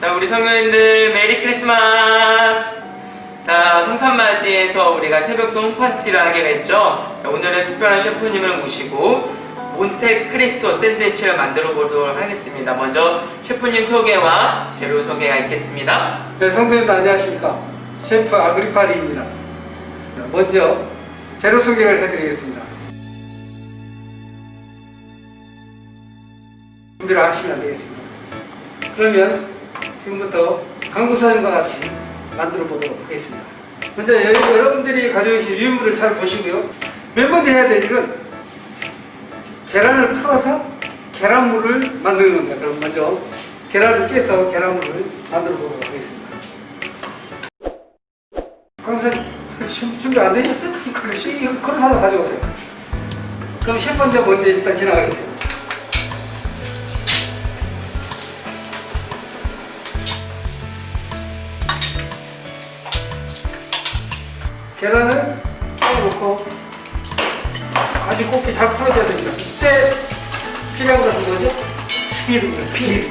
자, 우리 성도님들 메리 크리스마스! 자, 성탄 맞이해서 우리가 새벽송 파티를 하게 됐죠. 자, 오늘은 특별한 셰프님을 모시고 몬테 크리스토 샌드위치를 만들어 보도록 하겠습니다. 먼저 셰프님 소개와 재료 소개가 있겠습니다. 네, 성도님들 안녕하십니까. 셰프 아그리파리입니다. 먼저 재료 소개를 해드리겠습니다. 준비를 하시면 되겠습니다. 그러면 지금부터 강구사님과 같이 만들어 보도록 하겠습니다. 먼저 여- 여러분들이 가지고 계신 유인물을 잘 보시고요. 맨 먼저 해야 될 일은 계란을 풀어서 계란물을 만드는 겁니다. 그럼 먼저 계란을 깨서 계란물을 만들어 보도록 하겠습니다. 강사님 준비 안 되셨어요? 이거 그런 사람 가져오세요. 그럼 셰프 먼저 먼저 일단 지나가겠습니다. 계란을 딱 놓고 아주 곱게 잘 풀어줘야 됩니다. 이때 필요한 것은 뭐죠? 스피드, 스피드.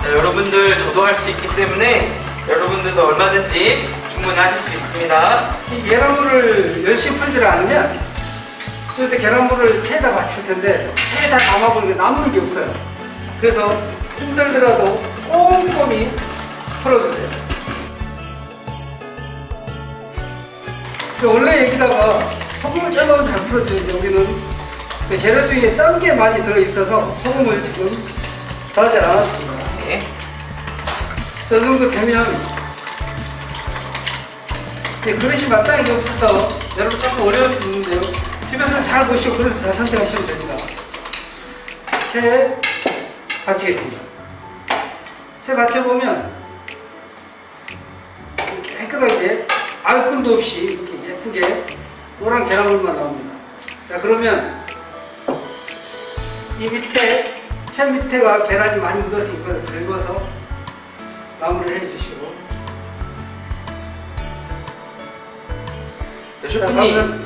자, 여러분들 저도 할 수 있기 때문에 여러분들도 얼마든지 주문하실 수 있습니다. 이 계란물을 열심히 풀지를 않으면 그때 계란물을 체에다 맞힐 텐데 체에다 담아보는 게 남는 게 없어요. 그래서 힘들더라도 꼼꼼히 풀어주세요. 그 원래 여기다가 소금을 짜놓으면 잘 풀어지는데 우리는 그 재료 중에 짠 게 많이 들어있어서 소금을 지금 더하지 않았습니다. 네. 저 정도 되면 이제 그릇이 마땅히 없어서 여러분 조금 어려울 수 있는데요. 집에서는 잘 보시고 그릇을 잘 선택하시면 됩니다. 채 받치겠습니다. 채 받쳐보면 깨끗하게 알끈도 없이 이렇게 예쁘게 노란 계란물만 나옵니다. 자 그러면 이 밑에 채 밑에가 계란이 많이 묻었으니까 긁어서 마무리를 해주시고 자, 자, 셰프님,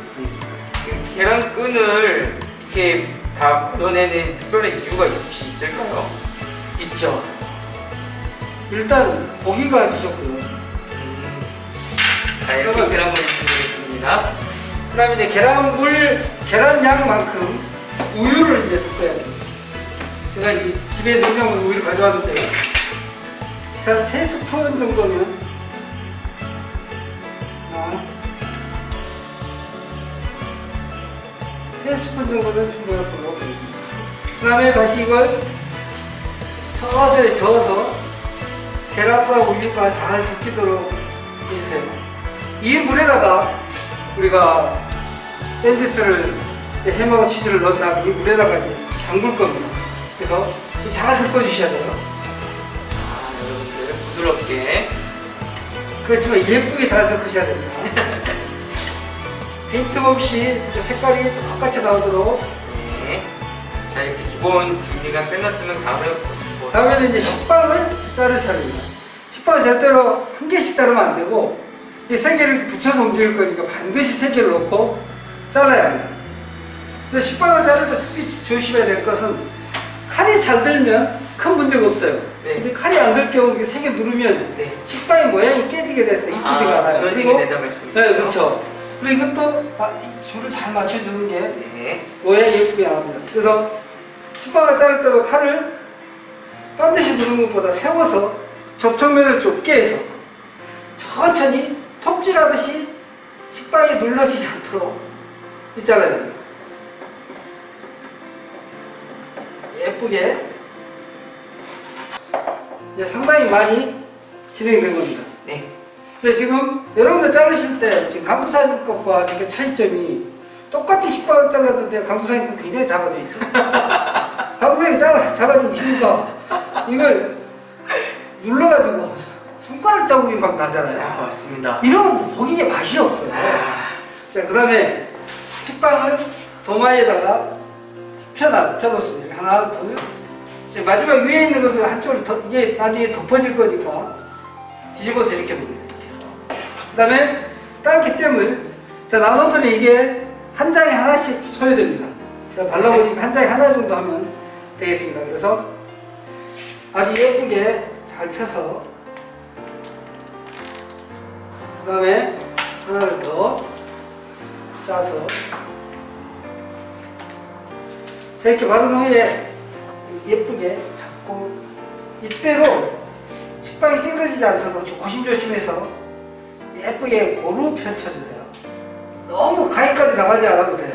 그 계란 끈을 이렇게 다 걷어내는 특별한 이유가 혹시 있을까요? 있죠. 일단 고기가 주셨고요. 음, 자, 이렇게 계란물이 준비됐습니다. 그 다음에 이제 계란물, 계란 양만큼 우유를 이제 섞어야 돼요. 제가 이 집에 냉장고에 우유를 가져왔는데요. 한 3스푼 정도면 자, 3스푼 정도면 충분할 거라고 보입니다. 그 다음에 다시 이걸 서서히 저어서 계란과 우유가 잘 섞이도록 해주세요. 이 물에다가 우리가 샌드위치를 햄하고 치즈를 넣은 다음에 이 물에다가 이제 담글 겁니다. 그래서 잘 섞어주셔야 돼요. 아, 여러분들 부드럽게. 그렇지만 예쁘게 잘 섞으셔야 됩니다. 빈틈 없이 색깔이 똑같이 나오도록 네. 자, 이렇게 기본 준비가 끝났으면 다음에 뭐 다음에는 이제 식빵을 자를 차례입니다. 식빵을 절대로 한 개씩 자르면 안 되고 이 세 개를 붙여서 움직일 거니까 반드시 세 개를 넣고 잘라야 합니다. 근데 식빵을 자를 때 특히 조심해야 될 것은 칼이 잘 들면 큰 문제가 없어요. 네. 근데 칼이 안 들 경우 세개 누르면 네. 식빵의 모양이 깨지게 돼서 이쁘지가 아, 않아요. 무너지게 된다 말씀이시죠? 네, 그렇죠. 그리고 이것도 줄을 잘 맞춰주는 게 네. 모양이 예쁘게 나옵니다. 그래서 식빵을 자를 때도 칼을 반드시 누르는 것보다 세워서 접촉면을 좁게 해서 천천히 톱질하듯이 식빵이 눌러지지 않도록 이 잘라야 됩니다. 예쁘게 이제 상당히 많이 진행된 겁니다. 네. 그래서 지금 여러분들 자르실 때 지금 강두사님 것과 저게 차이점이 똑같이 식빵을 잘랐는데 강두사님 건 굉장히 작아져 있죠. 잘라, 잘라진 이유가 이걸 눌러가지고 손가락 자국이 막 나잖아요. 아, 맞습니다. 이러면 고기에 맛이 없어요. 아, 자, 그 다음에 식빵을 도마에다가 펴놔, 펴놓습니다. 하나, 둘. 이제 마지막 위에 있는 것을 한쪽으로 더, 이게 나중에 덮어질 거니까 뒤집어서 이렇게 놓습니다. 그 다음에 딸기 잼을, 자, 나눠드는 이게 한 장에 하나씩 소요됩니다. 제가 발라보니까 한 장에 하나 정도 하면 되겠습니다. 그래서 아주 예쁘게 잘 펴서 그 다음에 하나를 더 짜서 자 이렇게 바른 후에 예쁘게 잡고 이때로 식빵이 찌그러지지 않도록 조심조심해서 예쁘게 고루 펼쳐주세요. 너무 가위까지 나가지 않아도 돼요.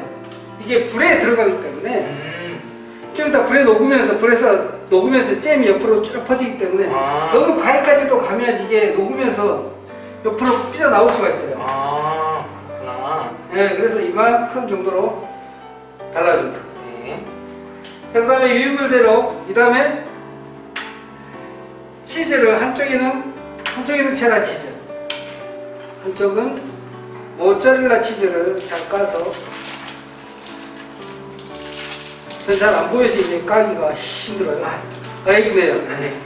이게 불에 들어가기 때문에 음. 좀 이따 불에 녹으면서 불에서 녹으면서 잼이 옆으로 쭉 퍼지기 때문에 아. 너무 가위까지도 가면 이게 녹으면서 옆으로 삐져 나올 수가 있어요. 아, 그렇구나. 네, 그래서 이만큼 정도로 발라줍니다. 네. 자, 그 다음에 유인물대로 이 다음에 치즈를 한쪽에는 한쪽에는 체다 치즈 한쪽은 모짜렐라 치즈를 잘 까서 전 잘 안 보여서 이제 까기가 힘들어요. 아, 여기네요. 네.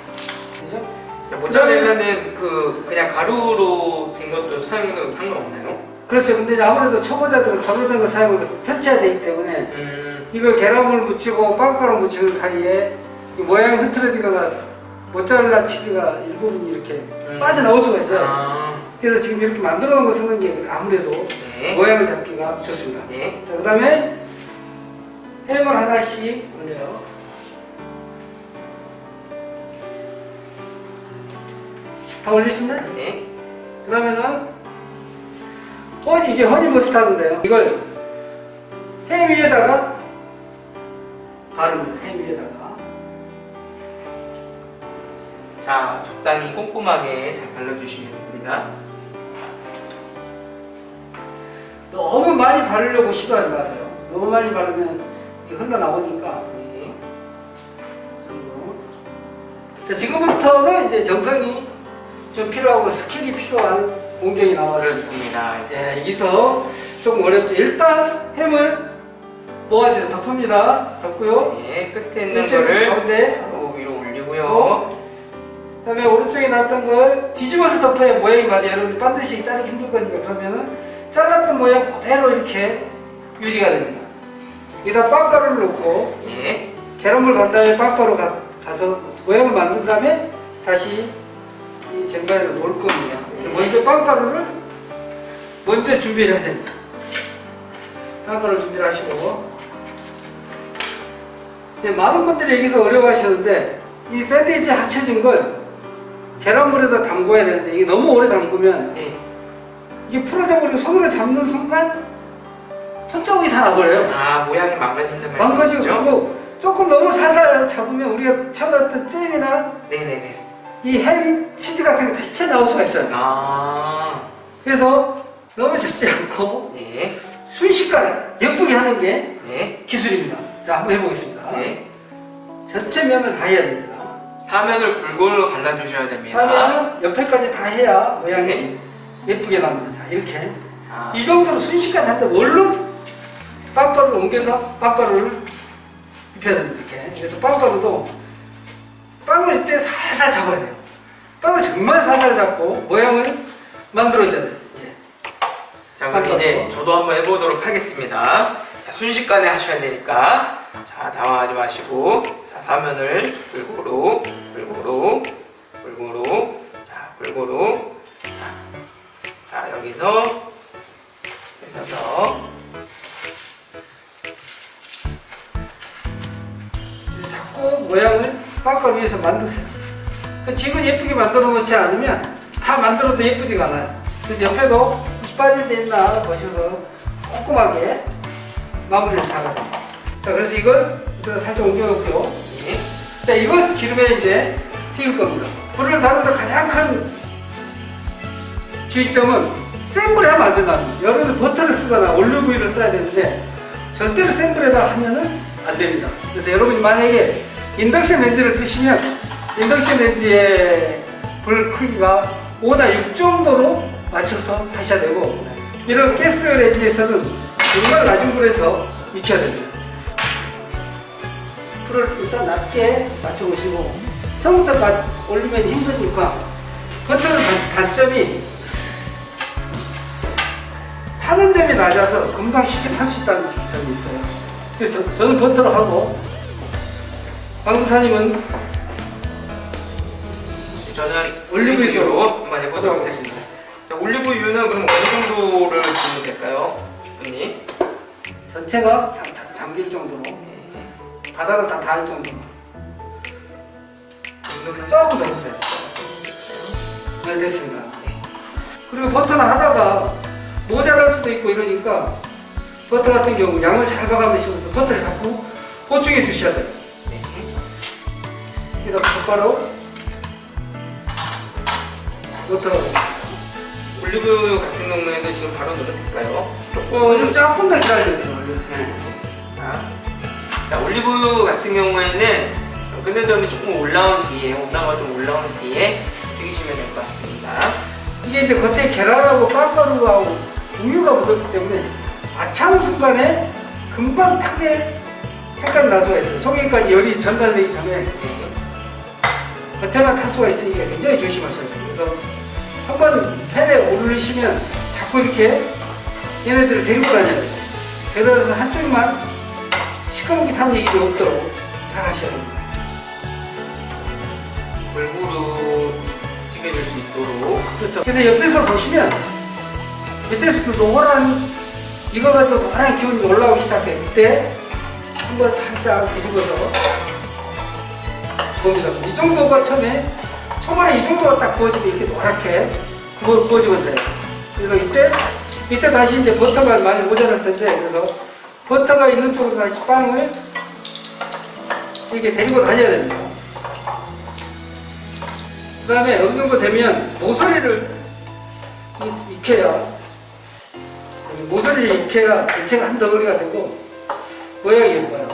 모짜렐라는 그 그냥 가루로 된 것도 사용해도 상관없나요? 그렇죠. 근데 아무래도 초보자들은 가루된 거 사용을 펼쳐야 되기 때문에 음. 이걸 계란물 묻히고 빵가루 묻히는 사이에 이 모양이 흐트러지거나 모짜렐라 치즈가 일부분이 이렇게 음. 빠져나올 수가 있어요. 아, 그래서 지금 이렇게 만들어 놓은 거 쓰는 게 아무래도 네. 모양을 잡기가 좋습니다. 네. 자, 그 다음에 햄을 하나씩 올려요. 다 올리시나요? 네. 그 다음에는 허니, 이게 허니 머스타드인데요. 이걸 햄 위에다가 바릅니다. 햄 위에다가. 자, 적당히 꼼꼼하게 잘 발라주시면 됩니다. 너무 많이 바르려고 시도하지 마세요. 너무 많이 바르면 흘러나오니까. 네. 정도. 자, 지금부터는 이제 정성이 좀 필요하고 스킬이 필요한 공정이 나와서 그렇습니다. 예, 여기서 조금 어렵죠. 일단 햄을 모아지는 덮습니다. 덮고요. 네, 끝에 있는 왼쪽 거를 가운데, 위로 올리고요. 어? 그다음에 오른쪽에 놨던 걸 뒤집어서 덮어야 모양이 맞아요. 여러분 반드시 자르기 힘들 거니까 그러면은 잘랐던 모양 그대로 이렇게 유지가 됩니다. 여기다 빵가루를 넣고 네. 계란물 간 다음에 빵가루 가, 가서 모양을 만든 다음에 다시 이 쟁반에 놓을 겁니다. 먼저 빵가루를 먼저 준비를 해야 됩니다. 빵가루 준비를 하시고 이제 많은 분들이 여기서 어려워하시는데 이 샌드위치 합쳐진 걸 계란물에다 담궈야 되는데 이게 너무 오래 담그면 네. 이게 풀어져 버리고 손으로 잡는 순간 손자국이 다 나버려요. 아, 모양이 망가진다는 망가지고 말씀이시죠? 그리고 조금 너무 살살 잡으면 우리가 쳐놨던 잼이나 네네네. 이 햄 치즈 같은 게 다시 튀어나올 수가 있어요. 아, 그래서 너무 잡지 않고 네. 순식간에 예쁘게 하는 게 네. 기술입니다. 자, 한번 해보겠습니다. 네. 전체 면을 다 해야 됩니다. 사면을 골고루 발라주셔야 됩니다. 그러면 옆에까지 다 해야 모양이 네. 예쁘게 나옵니다. 자, 이렇게. 아, 이 정도로 순식간에 하는데 얼른 빵가루를 옮겨서 빵가루를 입혀야 됩니다. 이렇게. 그래서 빵가루도 빵을 이때 살살 잡아야 돼요. 빵을 정말 살살 잡고 모양을 만들어줘야 돼요. 이제. 자, 그럼 이제 저도 한번 해보도록 하겠습니다. 자, 순식간에 하셔야 되니까. 자, 당황하지 마시고. 자, 사면을 골고루, 골고루, 골고루. 자, 골고루. 자, 자, 여기서. 이제 자꾸 모양을 빵가루 위에서 만드세요. 그 집은 예쁘게 만들어 놓지 않으면 다 만들어도 예쁘지가 않아요. 그래서 옆에도 빠진 데 있나 보셔서 꼼꼼하게 마무리를 잘하세요. 자, 그래서 이걸 일단 살짝 옮겨놓고요. 네. 자, 이걸 기름에 이제 튀길 겁니다. 불을 다루다 가장 큰 주의점은 센 불에 하면 안 된다는 거예요. 여러분들 버터를 쓰거나 올리브유를 써야 되는데 절대로 센 불에다 하면은 안 됩니다. 그래서 여러분이 만약에 인덕션 렌즈를 쓰시면 인덕션 렌즈의 불 크기가 5나 6 정도로 맞춰서 하셔야 되고 이런 가스 렌즈에서는 정말 낮은 불에서 익혀야 됩니다. 불을 일단 낮게 맞춰보시고 처음부터 가- 올리면 힘드니까 단- 단점이 타는 점이 낮아서 금방 쉽게 탈 수 있다는 점이 있어요. 그래서 저는 버터를 하고 강도사님은 저는 올리브유로 한번 해보도록 하도록 하겠습니다. 자, 올리브유는 그럼 어느 정도를 주면 될까요? 셰프님? 전체가 다- 다 잠길 정도로 바닥을 다 닿을 정도로 조금 더 넣으세요. 네, 됐습니다. 그리고 버터는 하다가 모자랄 수도 있고 이러니까 버터 같은 경우 양을 잘 가감으시면서 버터를 자꾸 보충해 주셔야 돼요. 그래서 곧바로 버터가 올리브유 같은 경우에는 지금 바로 넣어도 될까요? 조금 조금 더 기다려야 돼요. 네, 됐습니다. 자, 올리브유 같은 경우에는 끓는 점이 조금 올라온 뒤에, 온도가 좀 올라온 뒤에 튀기시면 될 것 같습니다. 이게 이제 겉에 계란하고 빵가루하고 우유가 묻었기 때문에 아차는 순간에 금방 타게 색깔이 날 수가 있어요. 속에까지 열이 전달되기 전에 네. 겉에만 탈 수가 있으니까 굉장히 조심하셔야 돼요. 그래서 한번 팬에 오르시면 자꾸 이렇게 얘네들을 데리고 다녀야 돼요. 데려다서 한쪽만 시커멓게 타는 일이 없도록 잘 하셔야 됩니다. 골고루 튀겨질 수 있도록. 그렇죠. 그래서 옆에서 보시면 밑에서 그 노란 이거 가지고 노란 기운이 올라오기 시작해. 그때 한번 살짝 뒤집어서 봅니다. 이 정도가 처음에 초반에 이 정도가 딱 구워지면 이렇게 노랗게 구워, 구워지면 돼요. 그래서 이때 이때 다시 이제 버터가 많이 모자랄 텐데 그래서 버터가 있는 쪽으로 다시 빵을 이렇게 데리고 다녀야 됩니다. 그 다음에 어느 정도 되면 모서리를 이- 익혀야 모서리를 익혀야 전체가 한 덩어리가 되고 모양이 예뻐요.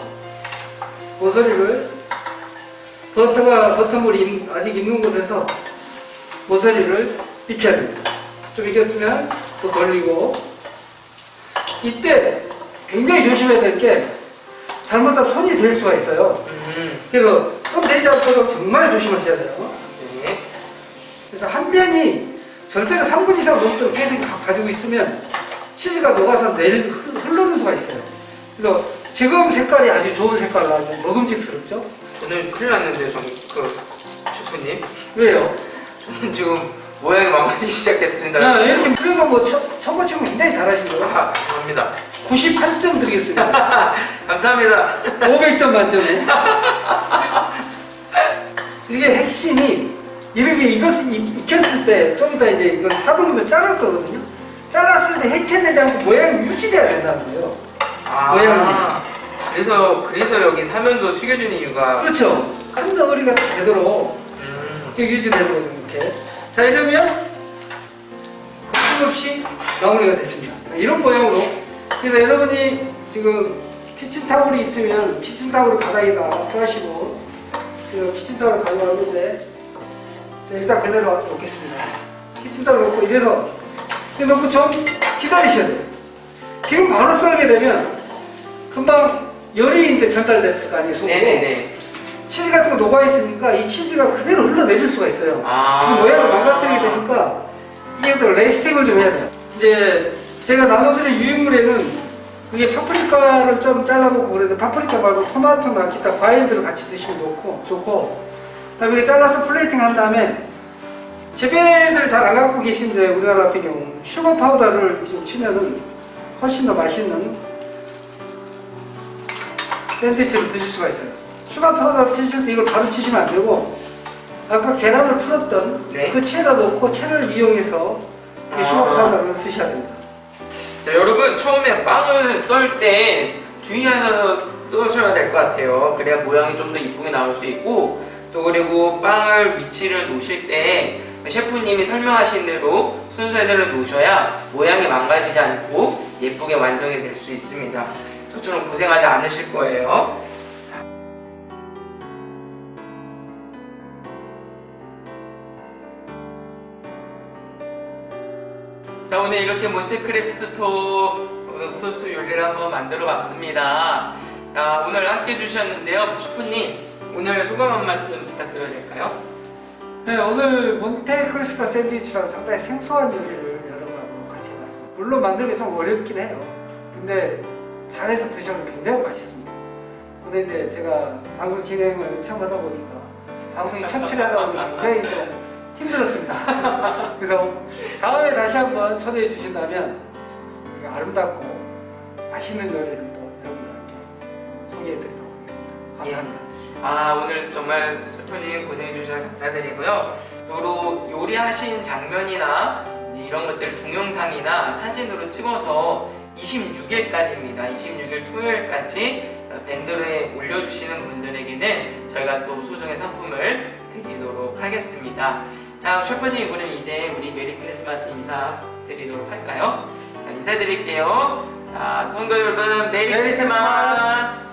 모서리를 버터가 버터물이 있- 아직 있는 곳에서 모서리를 익혀야 됩니다. 좀 익혔으면 또 돌리고 이때 굉장히 조심해야 될 게 잘못하면 손이 될 수가 있어요. 음, 그래서 손 대지 않도록 정말 조심하셔야 돼요. 네. 그래서 한 면이 절대로 3분 이상 녹도록 계속 가- 가지고 있으면 치즈가 녹아서 내릴 흘- 흐르는 수가 있어요. 그래서 지금 색깔이 아주 좋은 색깔 나고 먹음직스럽죠? 저는 큰일 났는데, 저, 그, 셰프님. 왜요? 저는 지금 모양이 망가지기 시작했습니다. 야, 이렇게 그래도 뭐 첫, 첫번 치고 굉장히 잘하신 거예요. 아, 감사합니다. 98점 드리겠습니다. 감사합니다. 500점 만점에. 이게 핵심이 이렇게 이것을 익- 익혔을 때좀더 이제 이건 사분으로 자를 거거든요. 잘랐을 때 해체되지 않고 모양이 유지돼야 된다는 거예요. 아, 모양이. 그래서, 그래서 여기 사면도 튀겨주는 이유가. 그렇죠. 큰 덩어리가 되도록 음, 이렇게 거죠. 이렇게. 자 이러면 거침없이 마무리가 됐습니다. 자, 이런 모양으로 그래서 여러분이 지금 키친타올이 있으면 키친타올을 바닥에다 펴시고 지금 키친타올을 가져왔는데 자, 일단 그대로 놓겠습니다. 키친타올 놓고 이래서 놓고 좀 기다리셔야 돼요. 지금 바로 썰게 되면 금방 열이 이제 전달됐을 거 아니에요. 속으로. 네네네. 치즈 같은 거 녹아 있으니까 이 치즈가 그대로 흘러내릴 수가 있어요. 아. 그래서 모양을 망가뜨리게 되니까 이게 또 레이스팅을 좀 해야 돼요. 이제 제가 나눠드린 유인물에는 그게 파프리카를 좀 잘라놓고 그래도 파프리카 말고 토마토나 기타 과일들을 같이 드시면 좋고 좋고 그다음에 이게 잘라서 플레이팅 한 다음에 재배를 잘 안 갖고 계신데 우리나라 같은 경우 슈거 파우더를 좀 치면은 훨씬 더 맛있는 샌드위치를 드실 수가 있어요. 슈가 파우더 치실 때 이걸 바로 치시면 안 되고 아까 계란을 풀었던 네. 그 채에다 놓고 채를 이용해서 이 아. 슈가 파우더를 쓰셔야 됩니다. 자, 여러분, 처음에 빵을 썰 때 주의해서 써셔야 될 것 같아요. 그래야 모양이 좀 더 이쁘게 나올 수 있고, 또 그리고 빵을 위치를 놓으실 때 셰프님이 설명하신 대로 순서대로 놓으셔야 모양이 망가지지 않고 예쁘게 완성이 될 수 있습니다. 저처럼 고생하지 않으실 거예요. 자 오늘 이렇게 몬테크레스토 오늘 토스트 요리를 한번 만들어 봤습니다. 자 오늘 함께 해주셨는데요, 셰프님 오늘 소감 한 말씀 부탁드려도 될까요? 네, 오늘 몬테크리스타 샌드위치라는 상당히 생소한 요리를 여러분하고 같이 해봤습니다. 물론 만들기 좀 어렵긴 해요. 근데 잘해서 드셔도 굉장히 맛있습니다. 근데 이제 제가 방송 진행을 처음 하다 보니까 방송이 청취하다 보니까 굉장히 좀 힘들었습니다. 그래서 다음에 다시 한번 초대해 주신다면 아름답고 맛있는 요리를 또 여러분들한테 소개해 드리도록 하겠습니다. 감사합니다. 아 오늘 정말 소토님 고생해 주셔서 감사드리고요. 또 요리하신 장면이나 이런 것들 동영상이나 사진으로 찍어서 26일까지입니다. 26일 토요일까지 밴드에 올려주시는 분들에게는 저희가 또 소정의 상품을 드리도록 하겠습니다. 자 셰프님 그럼 이제 우리 메리 크리스마스 인사 드리도록 할까요? 자 인사드릴게요. 자 성도 여러분 메리, 메리 크리스마스. 크리스마스.